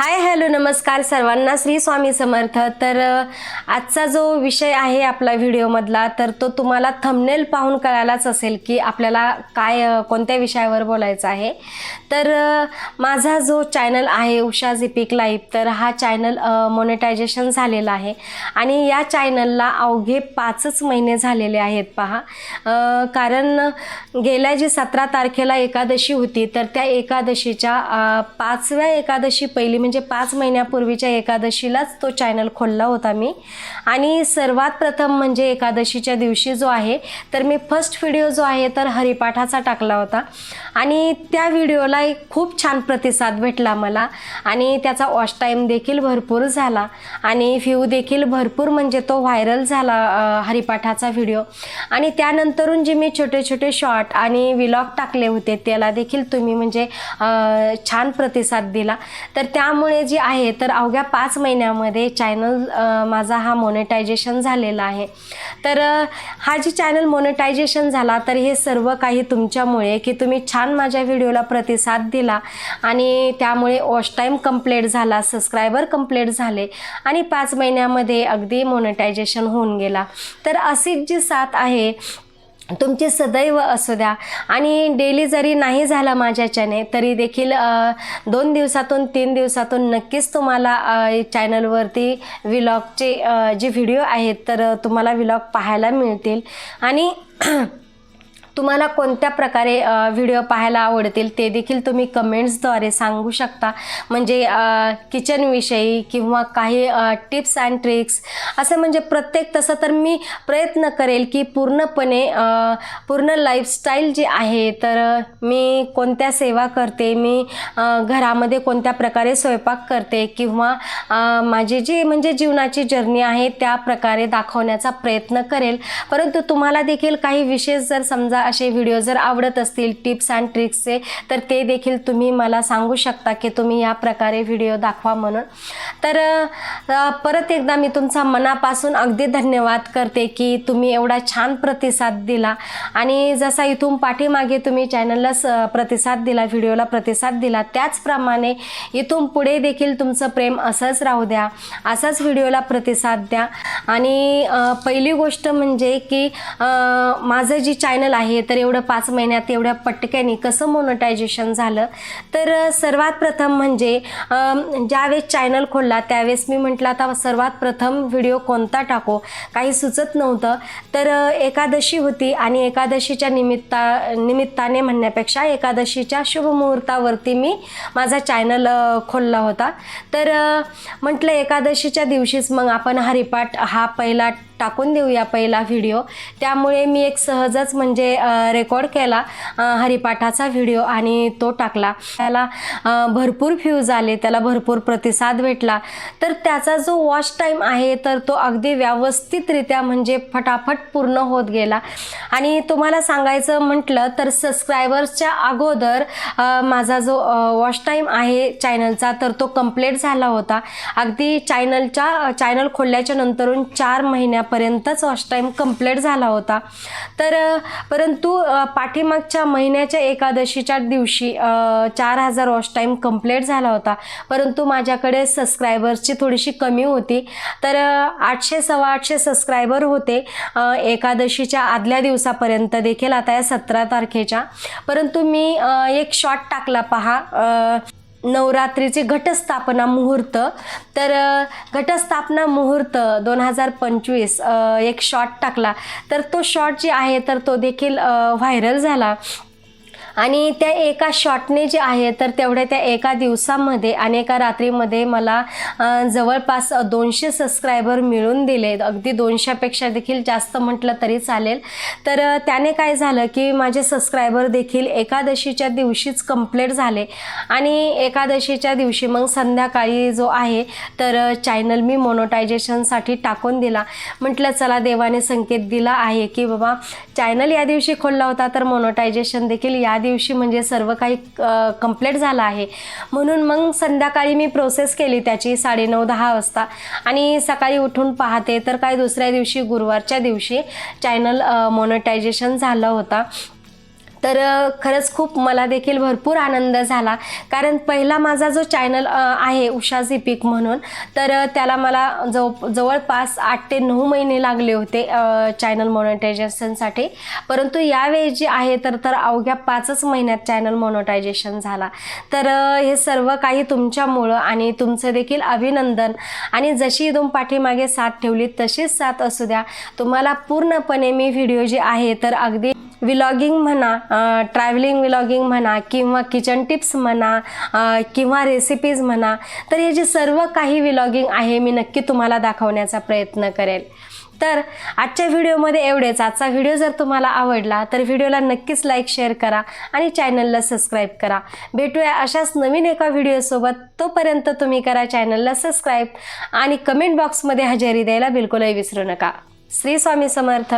Hi hello नमस्कार सर्वांना. श्री स्वामी समर्थ. तर आजचा जो विषय आहे आपला व्हिडिओमधला तर तो तुम्हाला थंबनेल पाहून कळायलाच असेल की आपल्याला काय कोणत्या विषयावर बोलायचं आहे. तर माझा जो चॅनल आहे उषा झिपिक लाईफ तर हा चॅनल मोनेटायझेशन झालेला आहे. आणि या चॅनलला अवघे पाचच महिने झालेले आहेत पहा. कारण गेल्या जी सतरा तारखेला एकादशी होती तर त्या एकादशीच्या पाचव्या एकादशी पहिली म्हणजे पाच महिन्यापूर्वीच्या एकादशीलाच तो चॅनल खोलला होता मी. आणि सर्वात प्रथम म्हणजे एकादशीच्या दिवशी जो आहे तर मी फर्स्ट व्हिडिओ जो आहे तर हरिपाठाचा टाकला होता. आणि त्या व्हिडिओला एक खूप छान प्रतिसाद भेटला मला. आणि त्याचा वॉच टाईम देखील भरपूर झाला. आणि व्ह्यू देखील भरपूर म्हणजे तो व्हायरल झाला हरिपाठाचा व्हिडिओ आणि त्यानंतरून जे मी छोटे छोटे शॉर्ट आणि विलॉग टाकले होते त्याला देखील तुम्ही म्हणजे छान प्रतिसाद दिला. तर त्या त्यामुळे जे आहे तर अवघ्या पाच महिन्यामध्ये चॅनल माझा हा मोनेटायझेशन झालेला आहे. तर हा जी चॅनल मोनेटायझेशन झाला तर हे सर्व काही तुमच्यामुळे की तुम्ही छान माझ्या व्हिडिओला प्रतिसाद दिला आणि त्यामुळे वॉश टाईम कंप्लीट झाला सबस्क्रायबर कंप्लीट झाले आणि पाच महिन्यामध्ये अगदी मोनेटायझेशन होऊन गेला. तर अशीच जी साथ आहे तुमची सदैव असू द्या. आणि डेली जरी नाही झाला माझ्याच्याने तरी देखील दोन दिवसातून तीन दिवसातून नक्कीच तुम्हाला चॅनलवरती विलॉगचे जे व्हिडिओ आहेत तर तुम्हाला विलॉग पाहायला मिळतील. आणि तुम्हाला कोणत्या प्रकारे व्हिडिओ पाहायला आवडतील ते देखील तुम्ही कमेंट्सद्वारे सांगू शकता. म्हणजे किचनविषयी किंवा काही टिप्स अँड ट्रिक्स असं म्हणजे प्रत्येक तसं तर मी प्रयत्न करेल की पूर्णपणे पूर्ण लाईफस्टाईल जी आहे तर मी कोणत्या सेवा करते मी घरामध्ये कोणत्या प्रकारे स्वयंपाक करते किंवा माझी जी म्हणजे जीवनाची जर्नी आहे त्या प्रकारे दाखवण्याचा प्रयत्न करेल. परंतु तुम्हाला देखील काही विशेष जर समजा असे व्हिडिओ जर आवडत असतील टिप्स अँड ट्रिक्सचे तर ते देखील तुम्ही मला सांगू शकता की तुम्ही या प्रकारे व्हिडिओ दाखवा म्हणून. तर परत एकदा मी तुमचा मनापासून अगदी धन्यवाद करते की तुम्ही एवढा छान प्रतिसाद दिला. आणि जसा इथून पाठीमागे तुम्ही चॅनलला स प्रतिसाद दिला व्हिडिओला प्रतिसाद दिला त्याचप्रमाणे इथून पुढे देखील तुमचं प्रेम असंच राहू द्या असाच व्हिडिओला प्रतिसाद द्या. आणि पहिली गोष्ट म्हणजे की माझं जी चॅनल आहे तर एवढं पाच महिन्यात एवढ्या पटक्याने कसं मोनोटायझेशन झालं? तर सर्वात प्रथम म्हणजे ज्यावेळेस चॅनल खोलला त्यावेळेस मी म्हटलं आता सर्वात प्रथम व्हिडिओ कोणता टाको? काही सुचत नव्हतं. तर एकादशी होती आणि एकादशीच्या निमित्ता निमित्ताने म्हणण्यापेक्षा एकादशीच्या शुभमुहूर्तावरती मी माझा चॅनल खोलला होता. तर म्हटलं एकादशीच्या दिवशीच मग आपण हरिपाठ हा पहिला टाकून देऊया पहिला व्हिडिओ त्यामुळे मी एक सहजच म्हणजे रेकॉर्ड केला हरिपाठाचा व्हिडिओ आणि तो टाकला. त्याला भरपूर फ्यूज आले त्याला भरपूर प्रतिसाद भेटला. तर त्याचा जो वॉच टाईम आहे तर तो अगदी व्यवस्थितरित्या म्हणजे फटाफट पूर्ण होत गेला. आणि तुम्हाला सांगायचं म्हटलं तर सबस्क्रायबर्सच्या अगोदर माझा जो वॉच टाईम आहे चॅनलचा तर तो कंप्लीट झाला होता. अगदी चॅनलच्या चॅनल खोलल्याच्या नंतरून चार महिन्या महिन्यापर्यंतच वॉच टाईम कंप्लीट झाला होता. तर परंतु पाठीमागच्या महिन्याच्या एकादशीच्या दिवशी चार हजार वॉच टाईम कंप्लीट झाला होता. परंतु माझ्याकडे सबस्क्रायबर्सची थोडीशी कमी होती. तर आठशे सव्वा आठशे सबस्क्रायबर होते. एकादशीच्या आदल्या दिवसापर्यंत देखील आता या सतरा तारखेच्या. परंतु मी एक शॉर्ट टाकला. पहा नवरात्रीचे घटस्थापना मुहूर्त. तर घटस्थापना मुहूर्त दोन हजार पंचवीस एक शॉट टाकला. तर तो शॉट जे आहे तर तो देखील व्हायरल झाला. आणि त्या एका शॉटने जे आहे तर तेवढ्या त्या एका दिवसामध्ये आणि एका रात्रीमध्ये मला जवळपास दोनशे सबस्क्रायबर मिळून दिले. अगदी दोनशेपेक्षा देखील जास्त म्हटलं तरी चालेल. तर त्याने काय झालं की माझे सबस्क्रायबर देखील एकादशीच्या दिवशीच कंप्लीट झाले. आणि एकादशीच्या दिवशी मग संध्याकाळी जो आहे तर चॅनल मी मोनोटायझेशनसाठी टाकून दिला. म्हटलं चला देवाने संकेत दिला आहे की बाबा चॅनल या दिवशी खोलला होता तर मोनोटायझेशन देखील या दिवशी दिवशी म्हणजे सर्व काही कंप्लीट झालं आहे. म्हणून मग संध्याकाळी मी प्रोसेस केली त्याची साडेनऊ दहा वाजता. आणि सकाळी उठून पाहते तर काय दुसऱ्या दिवशी गुरुवारच्या दिवशी चॅनल मोनोटायझेशन झालं होता. तर खरंच खूप मला देखील भरपूर आनंद झाला. कारण पहिला माझा जो चॅनल आहे उषा झिपिक म्हणून तर त्याला मला जव जवळपास आठ ते नऊ महिने लागले होते चॅनल मॉनिटायझेशनसाठी परंतु यावेळी जे आहे तर तर अवघ्या पाचच महिन्यात चॅनल मॉनिटायझेशन झाला. तर हे सर्व काही तुमच्यामुळं आणि तुमचं देखील अभिनंदन. आणि जशी तुम पाठीमागे साथ ठेवली तशीच साथ असू द्या. तुम्हाला पूर्णपणे मी व्हिडिओ जे आहे तर अगदी विलॉगिंग म्हणा ट्रॅव्हलिंग विलॉगिंग म्हणा किंवा किचन टिप्स म्हणा किंवा रेसिपीज म्हणा तर हे जे सर्व काही विलॉगिंग आहे मी नक्की तुम्हाला दाखवण्याचा प्रयत्न करेल. तर आजच्या व्हिडिओमध्ये एवढेच. आजचा व्हिडिओ जर तुम्हाला आवडला तर व्हिडिओला नक्कीच लाईक शेअर करा आणि चॅनलला सबस्क्राईब करा. भेटूया अशाच नवीन एका व्हिडिओसोबत तोपर्यंत तुम्ही करा चॅनलला सबस्क्राईब आणि कमेंट बॉक्समध्ये हजेरी द्यायला बिलकुलही विसरू नका. श्री स्वामी समर्थ.